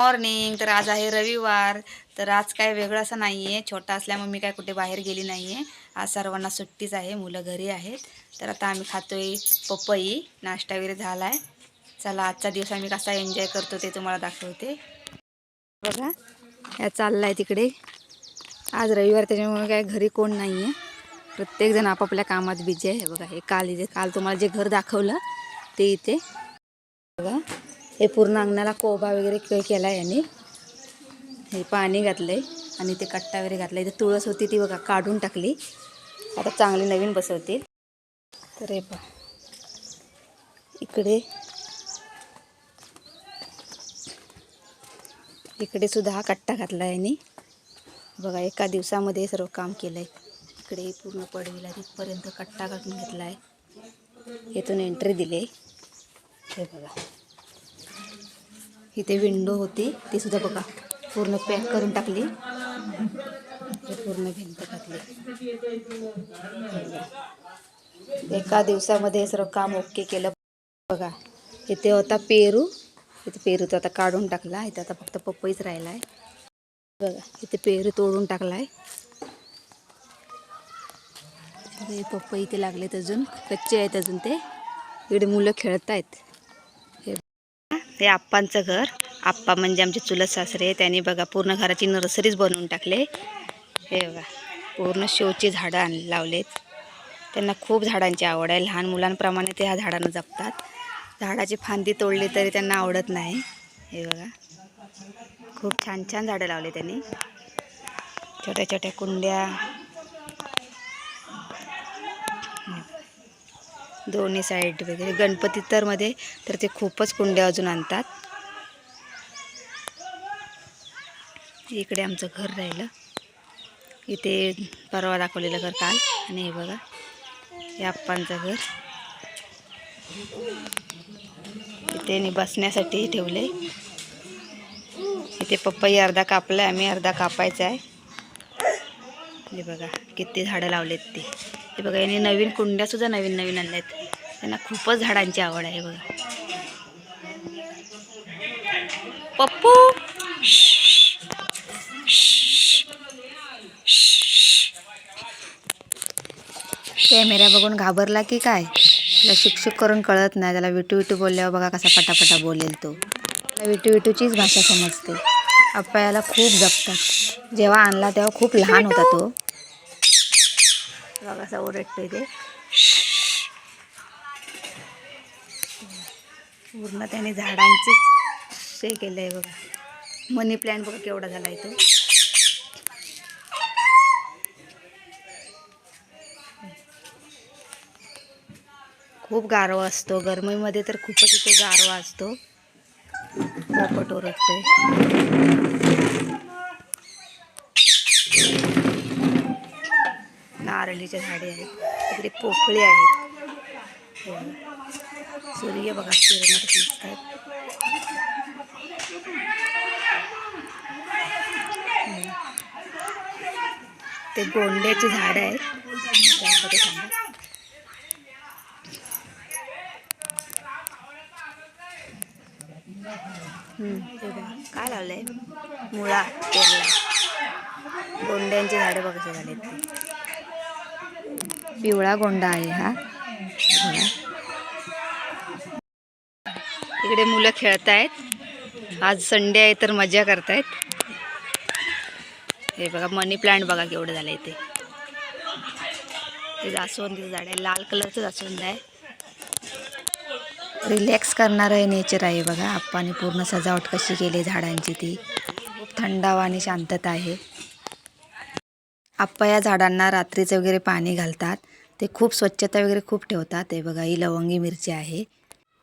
Morning तर आज आहे रविवार. तर आज काय वेगळं असं नाही आहे छोटा असल्यामुळे मी काय कुठे बाहेर गेली नाही आहे आज सर्वांना सुट्टीच आहे. मुलं घरी आहेत. तर आता आम्ही खातोय पपई. नाश्ता वगैरे झाला आहे चला आजचा दिवस आम्ही कसा एन्जॉय करतो ते तुम्हाला दाखवते. बघा या चालला आहे तिकडे. आज रविवार त्याच्यामुळे काय घरी कोण नाही आहे प्रत्येकजण आपापल्या कामात बिझी आहे. बघा हे काल इथे काल तुम्हाला जे घर दाखवलं ते इथे. बघा. हे पूर्ण अंगणाला कोबा वगैरे के केला आहे यांनी. हे पाणी घातलं आहे आणि ते कट्टा वगैरे घातला इथे तुळस होती ती बघा काढून टाकली. आता चांगली नवीन बसवतील तर हे पहा. इकडे. इकडे सुद्धा हा कट्टा घातला आहे यांनी. बघा एका दिवसामध्ये सर्व काम केलं आहे इकडे पूर्ण पडवीला तिथपर्यंत कट्टा काढून घेतला आहे इथून एंट्री दिली हे बघा. इथे विंडो होती ती सुद्धा बघा. पूर्ण पॅक करून टाकली. पूर्ण भिंत टाकली. एका दिवसामध्ये सर्व काम ओके केलं. बघा इथे होता पेरू. इथे पेरू तो आता काढून टाकला. इथे आता फक्त पपईच राहिला आहे बघा इथे पेरू तोडून टाकला आहे पपई इथे लागलेत अजून. कच्चे आहेत अजून ते. इकडे मुलं खेळत आहेत हे हे आप्पांचं घर. आप्पा म्हणजे आमचे चुलत सासरे त्यांनी बघा पूर्ण घराची नर्सरीच बनवून टाकले. हे बघा पूर्ण शोची झाडं आण लावलेत. त्यांना खूप झाडांची आवड आहे. लहान मुलांप्रमाणे ते ह्या झाडांना जपतात. झाडाची फांदी तोडली तरी त्यांना आवडत नाही. हे बघा. खूप छान छान झाडं लावले त्यांनी. छोट्या छोट्या कुंड्या. दोन्ही साईड वगैरे. गणपती तर मध्ये तर ते खूपच कुंड्या अजून आणतात. इकडे आमचं घर राहिलं. इथे परवा दाखवलेलं घर काल आणि हे बघा हे आप्पांचं घर. इथे बसण्यासाठी ठेवले इथे पप्पाही अर्धा कापलाय आम्ही अर्धा कापायचा आहे. हे बघा किती झाडं लावलेत ते. हे बघा यांनी नवीन कुंड्यासुद्धा नवीन नवीन आणल्या आहेत त्यांना खूपच झाडांची आवड आहे बघा. पप्पू! कॅमेरा बघून घाबरला की काय? त्याला शिक्षक करून कळत नाही. त्याला विटू विटू बोलल्यावर बघा कसा पटापटा बोलेल तो. त्याला विटू विटूचीच भाषा समजते. आप्पा याला खूप जपतात. जेव्हा आणला तेव्हा खूप लहान होता तो. बघा कसा ओरडतोय ते. पूर्ण त्याने झाडांचीच हे केलं आहे बघा. मनी प्लॅन बघा केवढा झाला आहे तो. खूप गारवा असतो. गरमीमध्ये तर खूपच इथे गारवा असतो. पोपट ओरडतोय. नारळीच्या झाडे आहेत. इकडे पोफळी आहेत. हो. सूर्य बघा किरणात दिसत आहेत हो. ते गोंड्याची झाडं आहेत त्यामध्ये थांबा. हम्म, हे बघा काय लावलंय? मुळा पेरला. गोंड्यांची झाडं बघायचे कसे ते. पिवळा गोंडा आहे हा. इकडे मुलं खेळत आहेत आज संडे आहे तर मजा करतायत. हे बघा मनी प्लांट बघा केवढं झालं इथे ते जास्वंदीचं झाड आहे. लाल कलरचं जास्वंद आहे. रिलॅक्स करणारं हे नेचर आहे बघा. आप्पाने पूर्ण सजावट कशी केली झाडांची ती. खूप थंडावा आणि शांतता आहे. आप्पा या झाडांना रात्रीचं वगैरे पाणी घालतात. ते खूप स्वच्छता वगैरे खूप ठेवतात. हे बघा ही लवंगी मिरची आहे.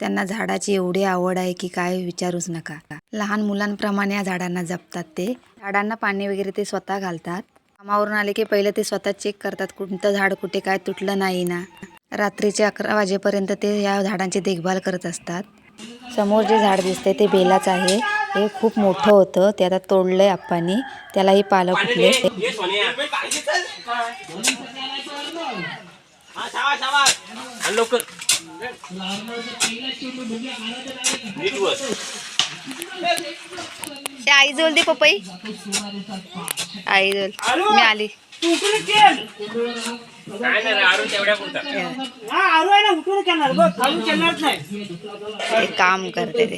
त्यांना झाडाची एवढी आवड आहे की काय विचारूच नका. लहान मुलांप्रमाणे या झाडांना जपतात ते. झाडांना पाणी वगैरे ते स्वतः घालतात. कामावरून आले की पहिले ते स्वतः चेक करतात कोणतं झाड कुठे काय तुटलं नाही ना. रात्रीचे अकरा वाजेपर्यंत ते या झाडांची देखभाल करत असतात. समोर जे झाड दिसते ते बेलाच आहे. हे खूप मोठं होतं. ते आता तोडलंय आप्पानी. त्यालाही पालं फुटले हा आई जोल दे पपई. आई जोल. मी आली. काय नाही रे, आरून तेवढ्या पुरता. हा आरू आहे ना उठून करणार. बघ खालून करणारच नाही. ते काम करते ते.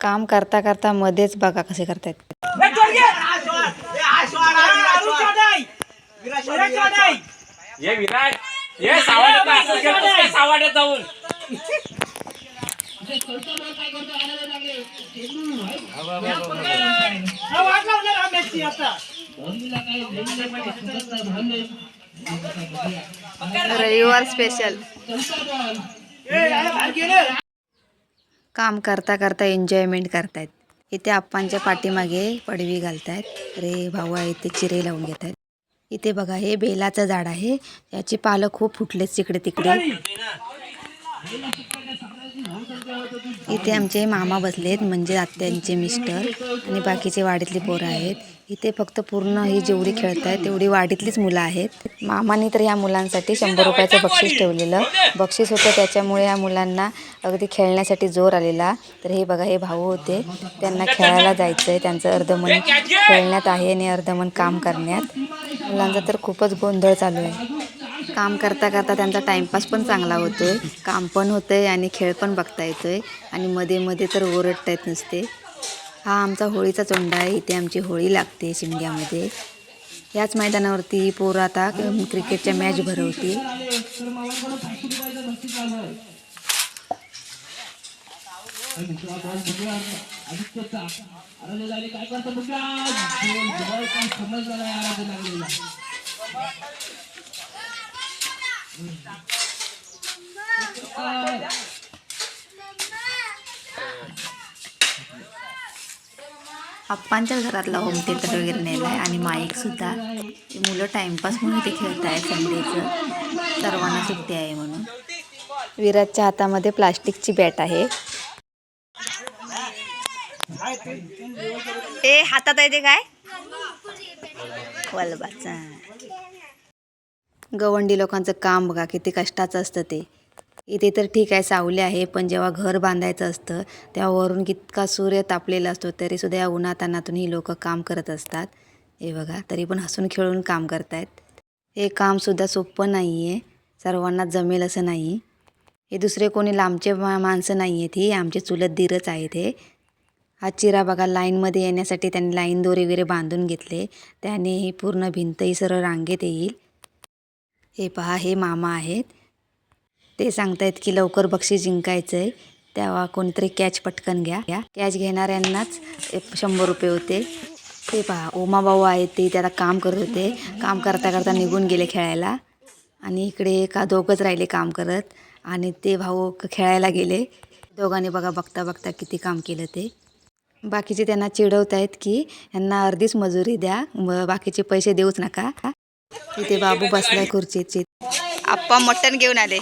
काम करता करता मध्येच बघा कसे करतायत. ये विराट ये सावाड्यात जाऊन? रविवार स्पेशल काम करता करता एन्जॉयमेंट करतायत. इथे आप्पांच्या पाठीमागे पडवी घालतायत. रे भाऊ आहे ते चिरे लावून घेत आहेत इथे बघा हे बेलाचं झाड आहे. याची पालं खूप फुटलेत तिकडे. तिकडे इथे आमचे मामा बसलेत म्हणजे आत्यांचे मिस्टर आणि बाकीचे वाडीतली पोरं आहेत. इथे फक्त पूर्ण ही जेवढी खेळत आहेत तेवढी वाडीतलीच मुलं आहेत. मामाने तर ह्या मुलांसाठी शंभर रुपयाचं बक्षीस ठेवलेलं. बक्षीस होतं त्याच्यामुळे या मुलांना अगदी खेळण्यासाठी जोर आलेला. तर हे बघा हे भाऊ होते. त्यांना खेळायला जायचं आहे त्यांचं अर्धमन खेळण्यात आहे आणि अर्धमन काम करण्यात. मुलांचा तर खूपच गोंधळ चालू आहे. काम करता करता त्यांचा टाईमपास पण चांगला होतोय. काम पण होतंय आणि खेळ पण बघता येतोय. आणि मध्ये मध्ये तर ओरडता येत नसते. हा आमचा होळीचा चोंडा आहे. इथे आमची होळी लागते शिमग्यामध्ये. याच मैदानावरती ही पोरं आता क्रिकेटच्या मॅच भरवते आप्पांच्या घरातला होम थिएटर वगैरे नेला आहे आणि माईकसुद्धा ते मुलं टाईमपास म्हणून इथे खेळत आहे संडेचं. सर्वांना सुट्टी आहे म्हणून. विराजच्या हातामध्ये प्लास्टिकची बॅट आहे. ए हातात आहे ते काय? वलबाचा. गवंडी लोकांचं काम बघा किती कष्टाचं असतं ते. इथे तर ठीक आहे सावली आहे पण जेव्हा घर बांधायचं असतं तेव्हा वरून कितका सूर्य तापलेला असतो तरीसुद्धा या उन्हातानातून ही लोक काम करत असतात. हे बघा तरी पण हसून खेळून काम करतायत. हे कामसुद्धा सोपं नाही आहे सर्वांना जमेल असं नाही. हे दुसरे कोणी लांबचे मा माणसं नाही आहेत ही आमचे चुलत धीरच आहेत हे. हा चिरा बघा लाईनमध्ये येण्यासाठी त्यांनी लाईन दोरे वगैरे बांधून घेतले. त्याने ही पूर्ण भिंत ही सरळ रांगेत येईल. हे पहा हे मामा आहेत. ते सांगतायत की लवकर बक्षीस जिंकायचं आहे तेव्हा कोणीतरी कॅच पटकन घ्या. कॅच घेणाऱ्यांनाच शंभर रुपये होते. ते पहा ओमाभाऊ आहेत ते त्याला काम करत होते. काम करता करता निघून गेले खेळायला. आणि इकडे का दोघंच राहिले काम करत. आणि ते भाऊ खेळायला गेले. दोघांनी बघा बघता बघता किती काम केलं ते. बाकीचे त्यांना चिडवत आहेत की यांना अर्धीच मजुरी द्या. बाकीचे पैसे देऊच नका. तिथे बाबू बसलाय खुर्चीत. आप्पा मटण घेऊन आले.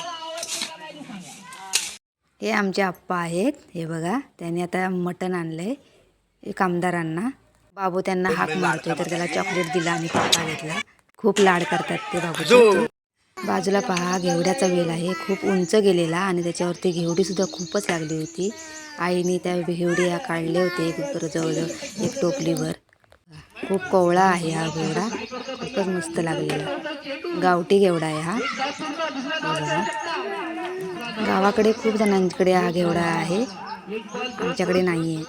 हे आमचे आप्पा आहेत. हे बघा त्यांनी आता मटण आणलंय. कामदारांना बाबू त्यांना हाक मारतोय तर त्याला चॉकलेट दिला आणि पप्पा घेतला. खूप लाड करतात ते बाबू. बाजूला पहा घेवड्याचा वेल आहे. खूप उंच गेलेला आणि त्याच्यावरती घेवडी सुद्धा खूपच लागली होती. आईने त्या घेवड्या काढले होते एक जवळजवळ एक टोपलीवर. खूप कोवळा आहे हा घेवडा. खूपच मस्त लागलेला गावठी घेवडा आहे हा. बघा. गावाकडे खूप जणांकडे हा घेवडा आहे. आमच्याकडे नाही आहे.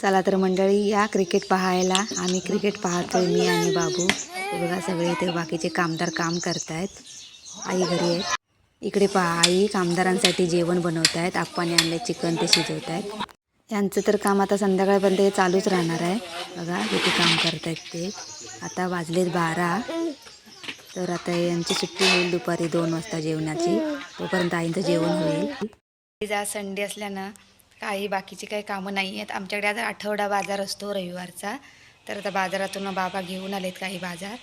चला तर मंडळी या क्रिकेट पाहायला. आम्ही क्रिकेट पाहतोय मी आणि बाबू. बघा सगळे इथे बाकीचे कामदार काम करतायत. आई घरी आहेत इकडे पहा आई कामदारांसाठी जेवण बनवत आहेत आप्पाने आणले चिकन ते शिजवत आहेत यांचं तर काम आता संध्याकाळपर्यंत हे चालूच राहणार आहे. बघा किती काम करत आहेत ते. आता वाजलेत बारा. तर आता यांची सुट्टी होईल दुपारी दोन वाजता जेवणाची. तोपर्यंत आईंचं जेवण होईल. आज संडे असल्यानं काही बाकीची काही कामं नाही आहेत आमच्याकडे आता आठवडा बाजार असतो रविवारचा. तर आता बाजारातून बाबा घेऊन आलेत काही बाजार.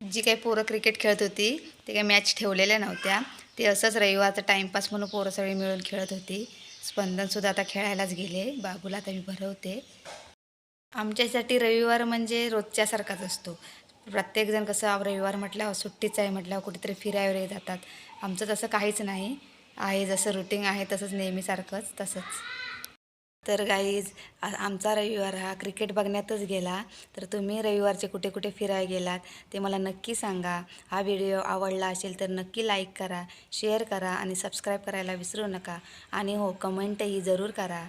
जी काही पोरं क्रिकेट खेळत होती ते काही मॅच ठेवलेल्या नव्हत्या. ते असंच रविवारचा टाईमपास म्हणून पोरं सगळी मिळून खेळत होती. स्पंदनसुद्धा आता खेळायलाच गेले. बाबूला आता मी भरवते. आमच्यासाठी रविवार म्हणजे रोजच्यासारखाच असतो. प्रत्येकजण कसं रविवार म्हटल्यावर सुट्टीच आहे म्हटल्यावर कुठेतरी फिरायला जातात. आमचं तसं काहीच नाही. आहे जसं रुटीन आहे तसंच नेहमीसारखंच तसंच. तर गाईज आमचा रविवार हा क्रिकेट बघण्यातच गेला. तर तुम्ही रविवारचे कुठे कुठे फिरायला गेलात ते मला नक्की सांगा. हा व्हिडिओ आवडला असेल तर नक्की लाईक करा शेअर करा आणि सबस्क्राईब करायला विसरू नका. आणि हो कमेंटही जरूर करा.